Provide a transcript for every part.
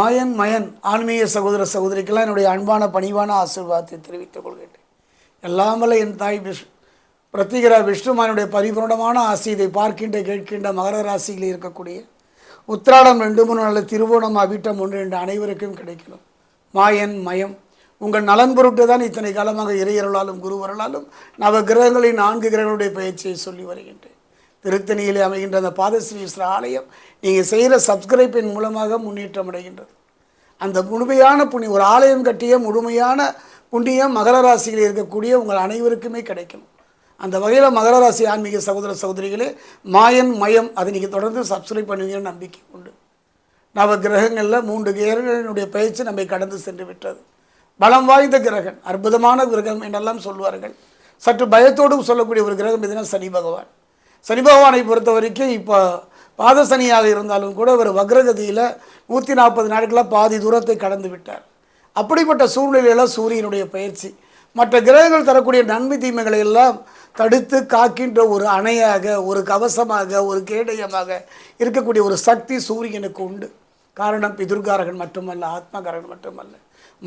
மாயன் மயன். ஆன்மீக சகோதர சகோதரிக்கெல்லாம் என்னுடைய அன்பான பணிவான ஆசீர்வாதத்தை தெரிவித்துக் கொள்கின்றேன். எல்லாமல்ல என் தாய் விஷ் பிரத்திகரா விஷ்ணுமானுடைய பரிபூர்ணமான ஆசி இதை பார்க்கின்ற கேட்கின்ற மகர ராசியில் இருக்கக்கூடிய உத்திராடம் ரெண்டு மூணு நல்ல திருவோணம் அவிட்டம் ஒன்று என்று அனைவருக்கும் கிடைக்கணும். மாயன் மயம். உங்கள் நலன் பொருட்டு தான் இத்தனை காலமாக இறையருளாலும் குருவருளாலும் நவ கிரகங்களின் நான்கு கிரகங்களுடைய பயிற்சியை சொல்லி வருகின்றேன். திருத்தணியிலே அமைகின்ற அந்த பாதஸ்ரீஸ்வர ஆலயம் நீங்கள் செய்கிற சப்ஸ்கிரைப்பின் மூலமாக முன்னேற்றம் அடைகின்றது. அந்த முழுமையான புண்ணியம் ஒரு ஆலயம் கட்டிய முழுமையான புண்ணியம் மகர ராசியில் இருக்கக்கூடிய உங்கள் அனைவருக்குமே கிடைக்கும் அந்த வகையில் மகர ராசி ஆன்மீக சகோதர சகோதரிகளே மாயன் மயம் அதை நீங்கள் தொடர்ந்து சப்ஸ்கிரைப் பண்ணுவீங்கன்னு நம்பிக்கை உண்டு. நவ கிரகங்களில் மூன்று கிரகங்களினுடைய பயிற்சி நம்மை கடந்து சென்று விட்டது. பலம் வாய்ந்த கிரகம் அற்புதமான கிரகம் என்றெல்லாம் சொல்வார்கள் சற்று பயத்தோடும் சொல்லக்கூடிய ஒரு கிரகம் எதுனா சனி பகவான். சனி பகவானை பொறுத்த வரைக்கும் இப்போ பாதசனியாக இருந்தாலும் கூட ஒரு வக்ரகதியில் நூற்றி நாற்பது நாட்களாக பாதி தூரத்தை கடந்து விட்டார். அப்படிப்பட்ட சூழ்நிலையில் சூரியனுடைய பயிற்சி. மற்ற கிரகங்கள் தரக்கூடிய நன்மை தீமைகளை எல்லாம் தடுத்து காக்கின்ற ஒரு அணையாக ஒரு கவசமாக ஒரு கேடயமாக இருக்கக்கூடிய ஒரு சக்தி சூரியனுக்கு உண்டு. காரணம் பிதுர்காரகன் மட்டுமல்ல ஆத்மகாரகன் மட்டுமல்ல.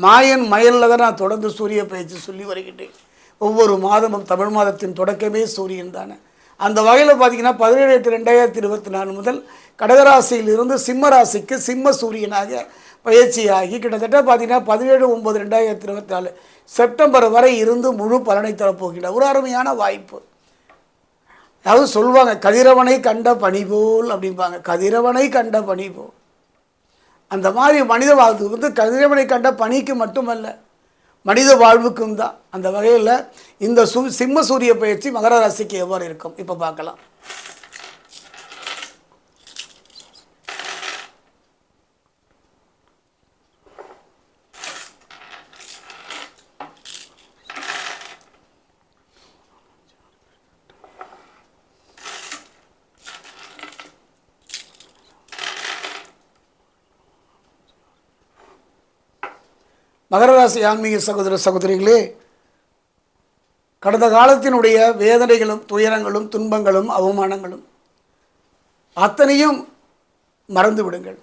மாயன் மயலில் தான் நான் தொடர்ந்து சூரிய பயிற்சி சொல்லி வருகின்றேன். ஒவ்வொரு மாதமும் தமிழ் மாதத்தின் தொடக்கமே சூரியன் தானே. அந்த வகையில் பார்த்தீங்கன்னா பதினேழு எட்டு ரெண்டாயிரத்தி இருபத்தி நாலு முதல் கடகராசியிலிருந்து சிம்ம ராசிக்கு சிம்ம சூரியனாக பயிற்சியாகி கிட்டத்தட்ட பார்த்தீங்கன்னா பதினேழு ஒம்பது ரெண்டாயிரத்தி இருபத்தி நாலு செப்டம்பர் வரை இருந்து முழு பலனை தரப்போகின்ற ஒரு அருமையான வாய்ப்பு. அதாவது சொல்லுவாங்க கதிரவனை கண்ட பனி போல் அப்படிம்பாங்க. கதிரவனை கண்ட பனி போல். அந்த மாதிரி மனித வாழ்த்து வந்து கதிரவனை கண்ட பனிக்கு மட்டுமல்ல மனித வாழ்வுக்கும் தான். அந்த வகையில் இந்த சு சிம்ம சூரிய பயிற்சி மகர ராசிக்கு எவ்வாறு இருக்கும்? இப்போ பார்க்கலாம். மகர ராசி ஆன்மீக சகோதர சகோதரிகளே கடந்த காலத்தினுடைய வேதனைகளும் துயரங்களும் துன்பங்களும் அவமானங்களும் அத்தனையும் மறந்து விடுங்கள்.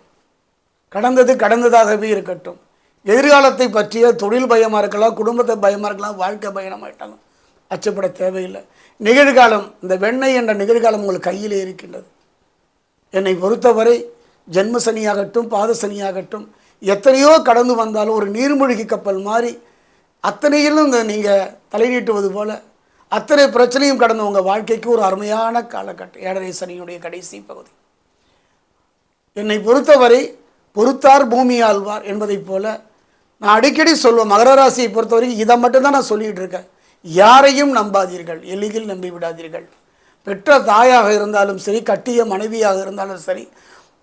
கடந்தது கடந்ததாகவே இருக்கட்டும். எதிர்காலத்தை பற்றிய தொழில் பயமாக இருக்கலாம் குடும்பத்தை பயமாக இருக்கலாம் வாழ்க்கை பயணமாக இருக்கலாம் அச்சப்பட தேவையில்லை. நிகழ்காலம் இந்த வெண்ணெய் என்ற நிகழ்காலம் உங்கள் கையிலே இருக்கின்றது. என்னை பொறுத்தவரை ஜென்ம சனியாகட்டும் பாத சனியாகட்டும் எத்தனையோ கடந்து வந்தாலும் ஒரு நீர்மூழ்கி கப்பல் மாதிரி அத்தனையிலும் இந்த நீங்கள் தலைநீட்டுவது போல் அத்தனை பிரச்சனையும் கடந்த உங்கள் வாழ்க்கைக்கு ஒரு அருமையான காலகட்டம் ஏழரை சனியுடைய கடைசி பகுதி. என்னை பொறுத்தவரை பொறுத்தார் பூமி ஆழ்வார் என்பதைப் போல நான் அடிக்கடி சொல்லுவேன் மகர ராசியை பொறுத்தவரைக்கும் இதை மட்டும்தான் நான் சொல்லிகிட்டு இருக்கேன். யாரையும் நம்பாதீர்கள் எளிதில் நம்பி விடாதீர்கள் பெற்ற தாயாக இருந்தாலும் சரி கட்டிய மனைவியாக இருந்தாலும் சரி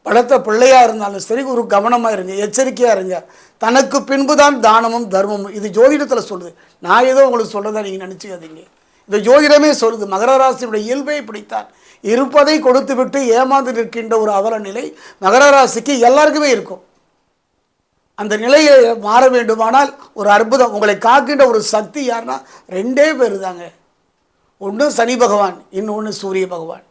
பலத்த பிள்ளையாக இருந்தாலும் சரி ஒரு கவனமாக இருங்க எச்சரிக்கையாக இருங்க. தனக்கு பின்பு தான் தானமும் தர்மமும். இது ஜோதிடத்தில் சொல்லுது. நான் ஏதோ உங்களுக்கு சொல்கிறதா நீங்கள் நினச்சிக்காதீங்க. இந்த ஜோதிடமே சொல்லுது மகர ராசியுடைய இயல்பை பிடித்தான் இருப்பதை கொடுத்து விட்டு ஏமாந்து நிற்கின்ற ஒரு அவல நிலை மகர ராசிக்கு எல்லாருக்குமே இருக்கும். அந்த நிலையை மாற வேண்டுமானால் ஒரு அற்புதம் உங்களை காக்கின்ற ஒரு சக்தி யாருன்னா ரெண்டே பேர் தாங்க ஒன்று சனி பகவான் இன்னொன்று சூரிய பகவான்.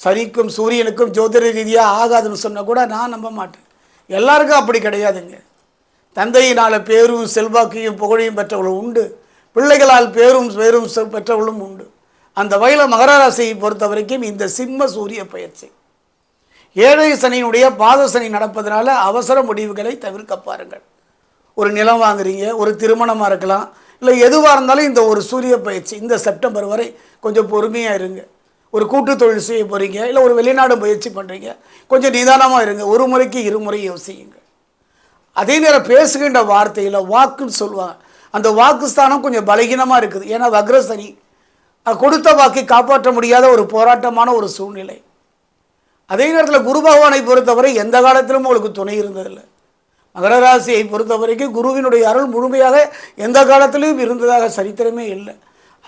சனிக்கும் சூரியனுக்கும் ஜோதிட ரீதியாக ஆகாதுன்னு சொன்னால் கூட நான் நம்ப மாட்டேன். எல்லாருக்கும் அப்படி கிடையாதுங்க. தந்தையினால் பேரும் செல்வாக்கையும் புகழையும் பெற்றவர்களும் உண்டு. பிள்ளைகளால் பேரும் பேரும் பெற்றவர்களும் உண்டு. அந்த வகையில் மகராசியை பொறுத்த வரைக்கும் இந்த சிம்ம சூரிய பயிற்சி. ஏழை சனியினுடைய பாத சனி நடப்பதனால அவசர முடிவுகளை தவிர்க்க பாருங்கள். ஒரு நிலம் வாங்குறீங்க ஒரு திருமணமாக இருக்கலாம் இல்லை எதுவாக இருந்தாலும் இந்த ஒரு சூரிய பயிற்சி இந்த செப்டம்பர் வரை கொஞ்சம் பொறுமையாக இருங்க. ஒரு கூட்டு தொழில் செய்ய போகிறீங்க இல்லை ஒரு வெளிநாடு முயற்சி பண்ணுறீங்க கொஞ்சம் நிதானமாக இருங்க ஒரு முறைக்கு இருமுறை யோசியுங்க அதே நேரம் பேசுகின்ற வார்த்தையில் வாக்குன்னு சொல்லுவாங்க. அந்த வாக்குஸ்தானம் கொஞ்சம் பலகீனமாக இருக்குது. ஏன்னா வக்ரசனி கொடுத்த வாக்கை காப்பாற்ற முடியாத ஒரு போராட்டமான ஒரு சூழ்நிலை. அதே நேரத்தில் குரு பகவானை பொறுத்தவரை எந்த காலத்திலும் உங்களுக்கு துணை இருந்ததில்லை. மகர ராசியை பொறுத்த வரைக்கும் குருவினுடைய அருள் முழுமையாக எந்த காலத்திலும் இருந்ததாக சரித்திரமே இல்லை.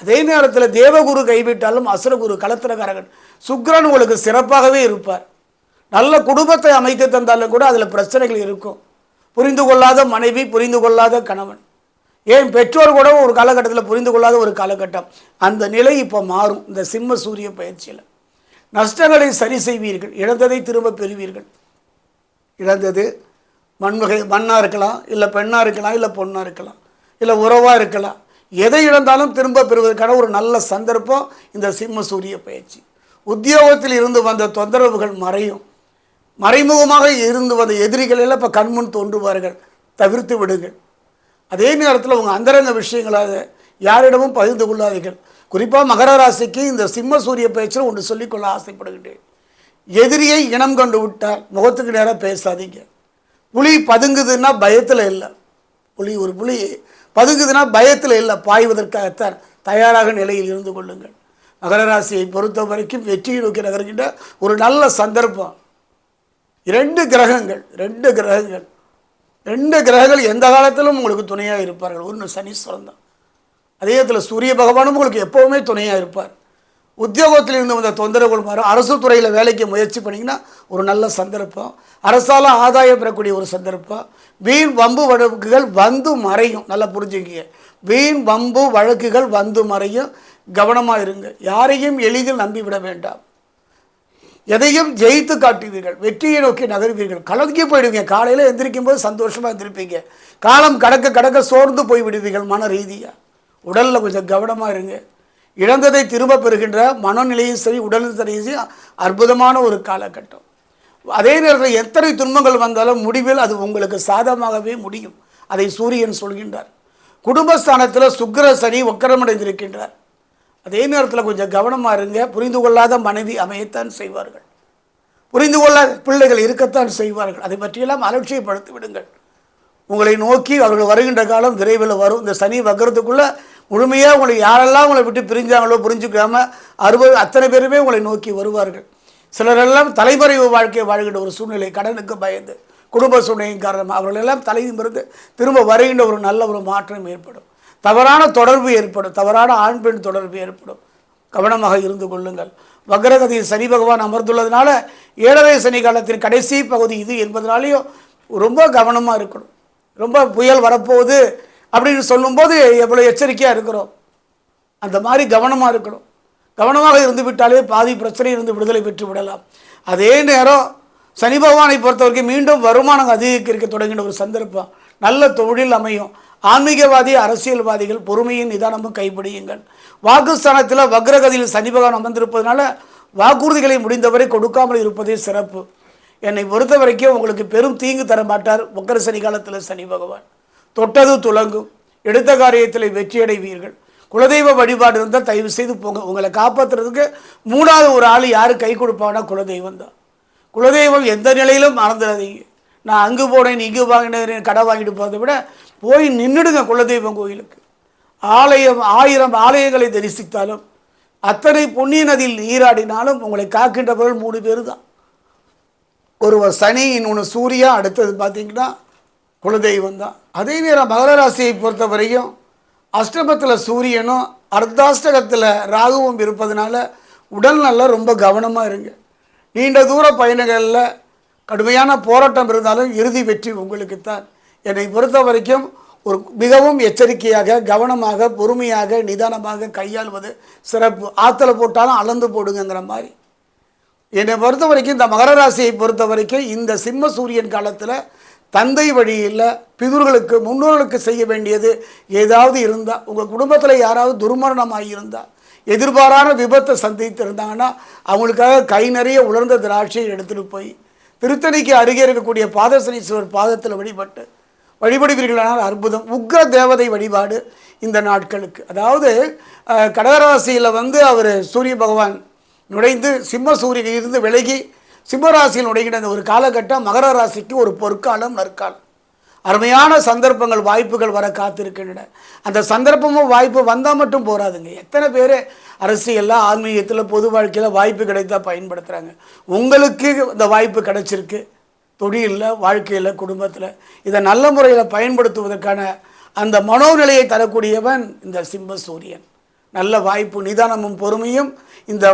அதே நேரத்தில் தேவகுரு கைவிட்டாலும் அசுரகுரு கலத்திரகாரகன் சுக்ரன் உங்களுக்கு சிறப்பாகவே இருப்பார். நல்ல குடும்பத்தை அமைத்து தந்தாலும் கூட அதில் பிரச்சனைகள் இருக்கும். புரிந்து கொள்ளாத மனைவி புரிந்து கொள்ளாத கணவன். ஏன்? பெற்றோர் கூட ஒரு காலகட்டத்தில் புரிந்து கொள்ளாத ஒரு காலகட்டம். அந்த நிலை இப்போ மாறும். இந்த சிம்ம சூரிய பயிற்சியில். நஷ்டங்களை சரி செய்வீர்கள். இழந்ததை திரும்ப பெறுவீர்கள். இழந்தது மண்வகை மண்ணாக இருக்கலாம் இல்லை பெண்ணாக இருக்கலாம் இல்லை பொண்ணாக இருக்கலாம் இல்லை உறவாக இருக்கலாம். எதை இழந்தாலும் திரும்ப பெறுவதற்கான ஒரு நல்ல சந்தர்ப்பம் இந்த சிம்ம சூரிய பயிற்சி. உத்தியோகத்தில் இருந்து வந்த தொந்தரவுகள் மறையும். மறைமுகமாக இருந்து வந்த எதிரிகள் எல்லாம் இப்போ கண்முன் தோன்றுவார்கள். தவிர்த்து விடுங்கள். அதே நேரத்தில் உங்கள் அந்தரங்க விஷயங்களாக யாரிடமும் பகிர்ந்து கொள்ளாதீர்கள். குறிப்பாக மகர ராசிக்கு இந்த சிம்ம சூரிய பயிற்சியில் ஒன்று சொல்லிக்கொள்ள ஆசைப்படுகின்றேன். எதிரியை இனம் கண்டு விட்டால் முகத்துக்கு நேராக பேசாதீங்க. புலி பதுங்குதுன்னா பயத்தில் இல்லை. புலி ஒரு புலி பதுங்குதுன்னா பயத்தில் இல்லை பாய்வதற்காகத்தான் தயாராக நிலையில் இருந்து கொள்ளுங்கள். மகர ராசியை பொறுத்த வரைக்கும் வெற்றியை நோக்கி நகர்கின்ற ஒரு நல்ல சந்தர்ப்பம். இரண்டு கிரகங்கள் ரெண்டு கிரகங்கள். ரெண்டு கிரகங்கள் எந்த காலத்திலும் உங்களுக்கு துணையாக இருப்பார்கள். ஒன்று சனீஸ்வரன் தான். அதே நேரத்தில் சூரிய பகவானும் உங்களுக்கு எப்போவுமே துணையாக இருப்பார். உத்தியோகத்தில் இருந்து வந்த தொந்தரவுகள் மாறும். அரசு துறையில் வேலைக்கு முயற்சி பண்ணிங்கன்னா ஒரு நல்ல சந்தர்ப்பம். அரசால் ஆதாயம் பெறக்கூடிய ஒரு சந்தர்ப்பம். வீண் வம்பு வழக்குகள் வந்து மறையும். நல்லா புரிஞ்சுக்கிங்க. வீண் வம்பு வழக்குகள் வந்து மறையும். கவனமாக இருங்க. யாரையும் எளிதில் நம்பிவிட வேண்டாம். எதையும் ஜெயித்து காட்டுவீர்கள். வெற்றியை நோக்கி நகருவீர்கள். கலங்கி போயிடுவீங்க. காலையில் எந்திரிக்கும் போது சந்தோஷமாக எந்திரிப்பீங்க. காலம் கடக்க கடக்க சோர்ந்து போய் விடுவீர்கள் மன ரீதியாக உடலில் கொஞ்சம் கவனமாக இருங்க. இழந்ததை திரும்ப பெறுகின்ற மனநிலையும் சரி உடலும் சரி அற்புதமான ஒரு காலகட்டம். அதே நேரத்தில் எத்தனை துன்பங்கள் வந்தாலும் முடிவில் அது உங்களுக்கு சாதகமாகவே முடியும். அதை சூரியன் சொல்கின்றார். குடும்பஸ்தானத்தில் சுக்கிர சனி ஒக்கரமடைந்திருக்கின்றார் அதே நேரத்தில் கொஞ்சம் கவனமாக இருங்க. புரிந்து கொள்ளாத மனைவி அமையத்தான் செய்வார்கள். புரிந்து கொள்ளாத பிள்ளைகள் இருக்கத்தான் செய்வார்கள். அதை பற்றியெல்லாம் அலட்சியப்படுத்தி விடுங்கள். உங்களை நோக்கி அவர்கள் வருகின்ற காலம் விரைவில் வரும். இந்த சனி வக்கரத்துக்குள்ளே முழுமையாக உங்களை யாரெல்லாம் உங்களை விட்டு பிரிஞ்சாங்களோ புரிஞ்சுக்காம அறுபது அத்தனை பேருமே உங்களை நோக்கி வருவார்கள். சிலரெல்லாம் தலைமறைவு வாழ்க்கையை வாழ்கின்ற ஒரு சூழ்நிலை கடனுக்கு பயந்து குடும்ப சூழ்நிலையின் காரணமாக அவர்களெல்லாம் தலை திரும்ப வருகின்ற ஒரு நல்ல ஒரு மாற்றம் ஏற்படும். தவறான தொடர்பு ஏற்படும். தவறான ஆண் பெண் தொடர்பு ஏற்படும். கவனமாக இருந்து கொள்ளுங்கள். வக்ரகதியில் சனி பகவான் அமர்ந்துள்ளதுனால ஏழரை சனி காலத்தின் கடைசி பகுதி இது என்பதனாலேயும் ரொம்ப கவனமாக இருக்கணும். ரொம்ப புயல் வரப்போகுது. அப்படின்னு சொல்லும்போது எவ்வளோ எச்சரிக்கையாக இருக்கிறோம். அந்த மாதிரி கவனமாக இருக்கணும். கவனமாக இருந்து விட்டாலே பாதி பிரச்சனை இருந்து விடுதலை பெற்று விடலாம். அதே நேரம் சனி பகவானை பொறுத்த வரைக்கும் மீண்டும் வருமானம் அதிகரிக்க தொடங்கின ஒரு சந்தர்ப்பம். நல்ல தொழில் அமையும். ஆன்மீகவாதி அரசியல்வாதிகள் பொறுமையின் நிதானமும் கைப்பிடியுங்கள். வாக்குஸ்தானத்தில் வக்ரகதியில் சனி பகவான் அமர்ந்திருப்பதனால வாக்குறுதிகளை முடிந்தவரை கொடுக்காமல் இருப்பதே சிறப்பு. என்னை பொறுத்த வரைக்கும் உங்களுக்கு பெரும் தீங்கு தர மாட்டார் வக்ர சனி காலத்தில் சனி பகவான். தொட்டது துலங்கும். எடுத்த காரியத்தில் வெற்றியடைவீர்கள். குலதெய்வ வழிபாடு இருந்தால் தயவு செய்து போங்க. உங்களை காப்பாற்றுறதுக்கு மூணாவது ஒரு ஆள் யார் கை கொடுப்பாங்கன்னா குலதெய்வம் தான். குலதெய்வம் எந்த நிலையிலும் மறந்துடாதீங்க. நான் அங்கு போனேன் இங்கு வாங்கினேன் கடை வாங்கிட்டு போகிறத விட போய் நின்றுடுங்க குலதெய்வம் கோயிலுக்கு. ஆலயம் ஆயிரம் ஆலயங்களை தரிசித்தாலும் அத்தனை புண்ணிய நதியில் நீராடினாலும் உங்களை காக்கின்றவர்கள் மூணு பேர் தான். ஒருவர் சனி இன்னொன்று சூர்யா அடுத்தது பார்த்தீங்கன்னா குலதெய்வம் தான். அதே நேரம் மகர ராசியை பொறுத்த வரைக்கும் அஷ்டமத்தில் சூரியனும் அர்த்தாஷ்டகத்தில் ராகுவும் இருப்பதனால உடல் நல்லா ரொம்ப கவனமாக இருங்க. நீண்ட தூர பயணங்களில் கடுமையான போராட்டம் இருந்தாலும் இறுதி வெற்றி உங்களுக்குத்தான். என்னை பொறுத்த வரைக்கும் ஒரு மிகவும் எச்சரிக்கையாக கவனமாக பொறுமையாக நிதானமாக கையாள்வது சிறப்பு. ஆற்றுல போட்டாலும் அளந்து போடுங்கங்கிற மாதிரி. என்னை பொறுத்த வரைக்கும் இந்த மகர ராசியை பொறுத்த வரைக்கும் இந்த சிம்ம சூரியன் காலத்தில் தந்தை வழியில் பிதுர்களுக்கு முன்னோர்களுக்கு செய்ய வேண்டியது ஏதாவது இருந்தால் உங்கள் குடும்பத்தில் யாராவது துர்மரணமாக இருந்தால் எதிர்பாரான விபத்தை சந்தித்து இருந்தாங்கன்னா அவங்களுக்காக கை நிறைய உலர்ந்த திராட்சையை எடுத்துகிட்டு போய் திருத்தணிக்கு அருகே இருக்கக்கூடிய பாதசனீஸ்வரர் பாதத்தில் வழிபட்டு வழிபடுவீர்களானால் அற்புதம். உக்ர தேவதை வழிபாடு இந்த நாட்களுக்கு. அதாவது கடகராசியில் வந்து அவர் சூரிய பகவான் நுழைந்து சிம்ம சூரியனிலிருந்து விலகி சிம்மராசியில் நுழைகின்ற அந்த ஒரு காலகட்டம் மகர ராசிக்கு ஒரு பொற்காலம் நற்காலம். அருமையான சந்தர்ப்பங்கள் வாய்ப்புகள் வர காத்திருக்கின்றன. அந்த சந்தர்ப்பமும் வாய்ப்பு வந்தால் மட்டும் போராதுங்க எத்தனை பேர் அரசியலில் ஆன்மீகத்தில் பொது வாழ்க்கையில் வாய்ப்பு கிடைத்தா பயன்படுத்துகிறாங்க உங்களுக்கு இந்த வாய்ப்பு கிடைச்சிருக்கு. தொழிலில் வாழ்க்கையில் குடும்பத்தில். இதை நல்ல முறையில் பயன்படுத்துவதற்கான அந்த மனோநிலையை தரக்கூடியவன் இந்த சிம்ம சூரியன் நல்ல வாய்ப்பு நிதானமும் பொறுமையும் இந்த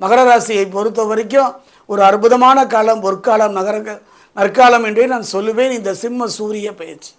மகர ராசியை பொறுத்த வரைக்கும் ஒரு அற்புதமான காலம் பொற்காலம் நகர நற்காலம் என்றே நான் சொல்லுவேன். இந்த சிம்ம சூரிய பயிற்சி.